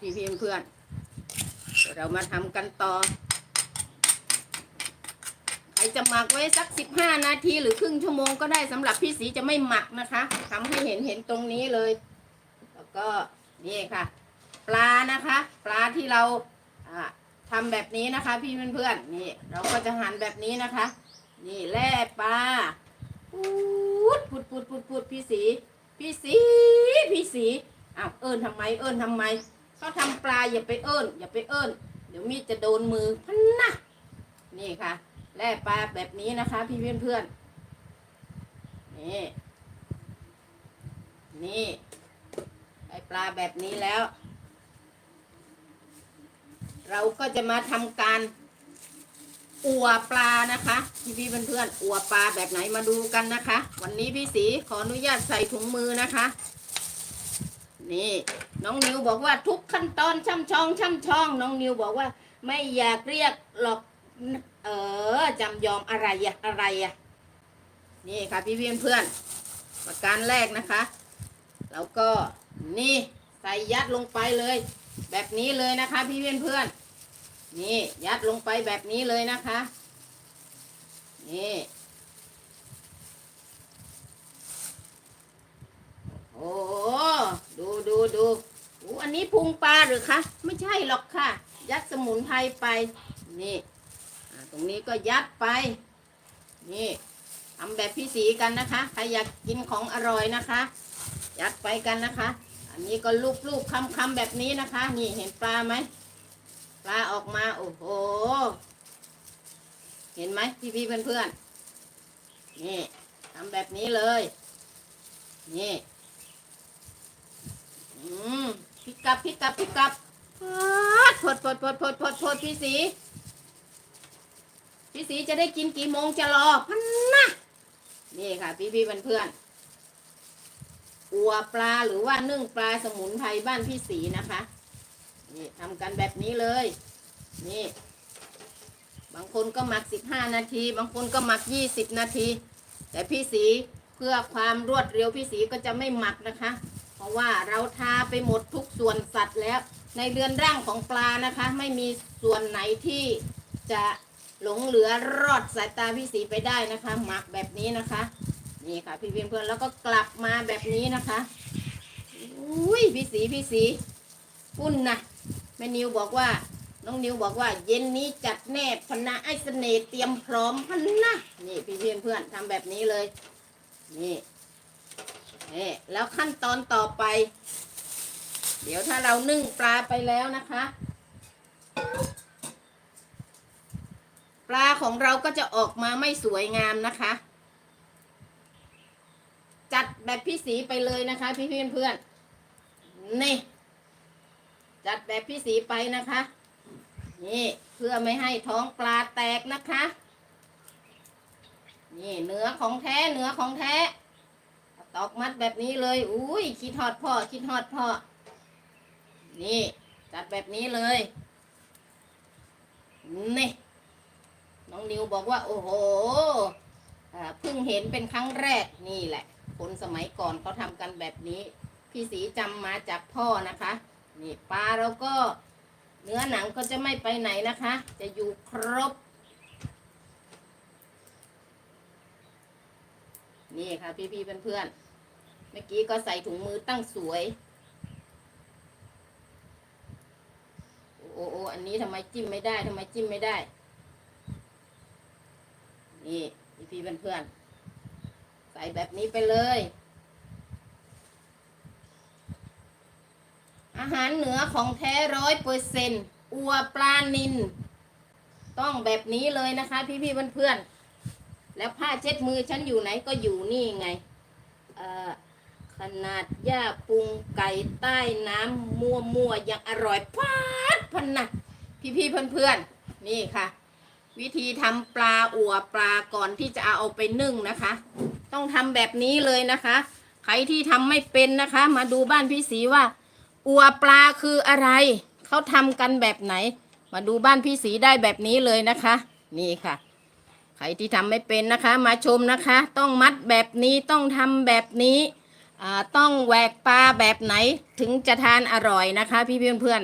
พี่พี่เพื่อนๆเรามาทำกันต่อ ใครจะหมักไว้สักสิบห้านาทีหรือครึ่งชั่วโมงก็ได้สำหรับพี่สีจะไม่หมักนะคะทำให้เห็นเห็นตรงนี้เลย แล้วก็นี่ค่ะ ปลานะคะ ปลาที่เราอ่าทำแบบนี้นะคะ พี่เพื่อนๆนี่ เราก็จะหั่นแบบนี้นะคะ นี่แล่ปลาพูดพูดพูดพูดพูดพี่สี พี่สี พี่สีอ้าวเอิญทำไม เอิญทำไม เขาทำปลาอย่าไปเอิญอย่าไปเอิญเดี๋ยวมีดจะโดนมือพันนะนี่ค่ะแล่ปลาแบบนี้นะคะ พี่เพื่อนเพื่อนๆนี่นี่ได้ปลาแบบนี้แล้ว เราก็จะมาทำการอัวปลานะคะพี่พี่เพื่อนๆอัวปลาแบบไหนมาดูกันนะคะ วันนี้พี่สีขออนุญาตใส่ถุงมือนะคะ นี่ น้องนิวบอกว่าทุกขั้นตอนช่ำชองช่ำชอง น้องนิวบอกว่า ไม่อยากเรียกหรอก เออจำยอมอะไรอะอะไรอะนี่ค่ะพี่เพื่อนเพื่อนประการแรกนะคะ แล้วก็นี่ใส่ยัดลงไปเลย แบบนี้เลยนะคะ พี่เพื่อนเพื่อนนี่ยัดลงไปแบบนี้เลยนะคะ นี่ โอ้โห ดูอูอันนี้พุงปลาหรือคะไม่ใช่หรอกค่ะ ยัดสมุนไพรไปนี่ตรงนี้ก็ยัดไป นี่ทำแบบพี่สีกันนะคะใครอยากกินของอร่อยนะคะ ยัดไปกันนะคะ อันนี้ก็ลูบลูบคำคำแบบนี้นะคะ นี่เห็นปลาไหมปลาออกมาโอ้โหเห็นไหมพี่พี่เพื่อนเพื่อนๆนี่ทำแบบนี้เลย นี่ อืมพิกกับพิกกับพิกกับพดพดพดพดพดพดพี่สีพี่สีจะได้กินกี่โมงจะรอพันนะนี่ค่ะ พี่พี่เพื่อนเพื่อนๆอัวปลาหรือว่านึ่งปลาสมุนไพรบ้านพี่สีนะคะนี่ทำกันแบบนี้เลย นี่ บางคนก็หมักสิบห้านาที บางคนก็หมักยี่สิบนาที แต่พี่สีเพื่อความรวดเร็วพี่สีก็จะไม่หมักนะคะ ราะว่าเราทาไปหมดทุกส่วนสัตว์แล้ว ในเรือนร่างของปลานะคะ ไม่มีส่วนไหนที่จะหลงเหลือรอดสายตาพี่สีไปได้นะคะ หมักแบบนี้นะคะ นี่ค่ะ พี่เพื่อนเพื่อนแล้วก็กลับมาแบบนี้นะคะอุ้ยพี่สีพี่สีปุ้นนะแม่นิวบอกว่าน้องนิวบอกว่า เย็นนี้จัดแน่พนะไอเสน่ห์เตรียมพร้อมพนะนี่พี่เพื่อนเพื่อนทำแบบนี้เลย นี่ นี่แล้วขั้นตอนต่อไป เดี๋ยวถ้าเรานึ่งปลาไปแล้วนะคะ ปลาของเราก็จะออกมาไม่สวยงามนะคะ จัดแบบพี่สีไปเลยนะคะ พี่เพื่อนเพื่อนนี่ จัดแบบพี่สีไปนะคะ นี่เพื่อไม่ให้ท้องปลาแตกนะคะ นี่เนื้อของแท้เนื้อของแท้ ตอกมัดแบบนี้เลย อุ้ยคิดฮอดพ่อคิดฮอดพ่อ นี่ จัดแบบนี้เลย นี่ น้องนิวบอกว่า โอ้โหเพิ่งเห็นเป็นครั้งแรกนี่แหละ คนสมัยก่อนเขาทำกันแบบนี้ พี่สีจำมาจากพ่อนะคะ นี่ปลาเราก็เนื้อหนังก็จะไม่ไปไหนนะคะ จะอยู่ครบ นี่ค่ะพี่ๆเพื่อนๆเมื่อกี้ก็ใส่ถุงมือตั้งสวย โอ้โออันนี้ทำไมจิ้มไม่ได้ทำไมจิ้มไม่ได้ นี่พี่ๆเพื่อนๆใส่แบบนี้ไปเลย อาหารเหนือของแท้ร้อยเปอร์เซนต์อัวปลานิน ต้องแบบนี้เลยนะคะ พี่ๆเพื่อนๆ แล้วผ้าเช็ดมือฉันอยู่ไหนก็อยู่นี่ไงขนาดย่าปรุงไก่ใต้น้ำมัวมัวๆย่างอร่อยพาดพันนะพี่พี่ๆเพื่อนๆนี่ค่ะ วิธีทำปลาอัวปลาก่อนที่จะเอาไปนึ่งนะคะ ต้องทำแบบนี้เลยนะคะ ใครที่ทำไม่เป็นนะคะ มาดูบ้านพี่สีว่าอัวปลาคืออะไรเขาทำกันแบบไหน มาดูบ้านพี่สีได้แบบนี้เลยนะคะ นี่ค่ะ ใครที่ทำไม่เป็นนะคะ มาชมนะคะ ต้องมัดแบบนี้ต้องทำแบบนี้ต้องแหวกปลาแบบไหนถึงจะทานอร่อยนะคะ พี่เพื่อน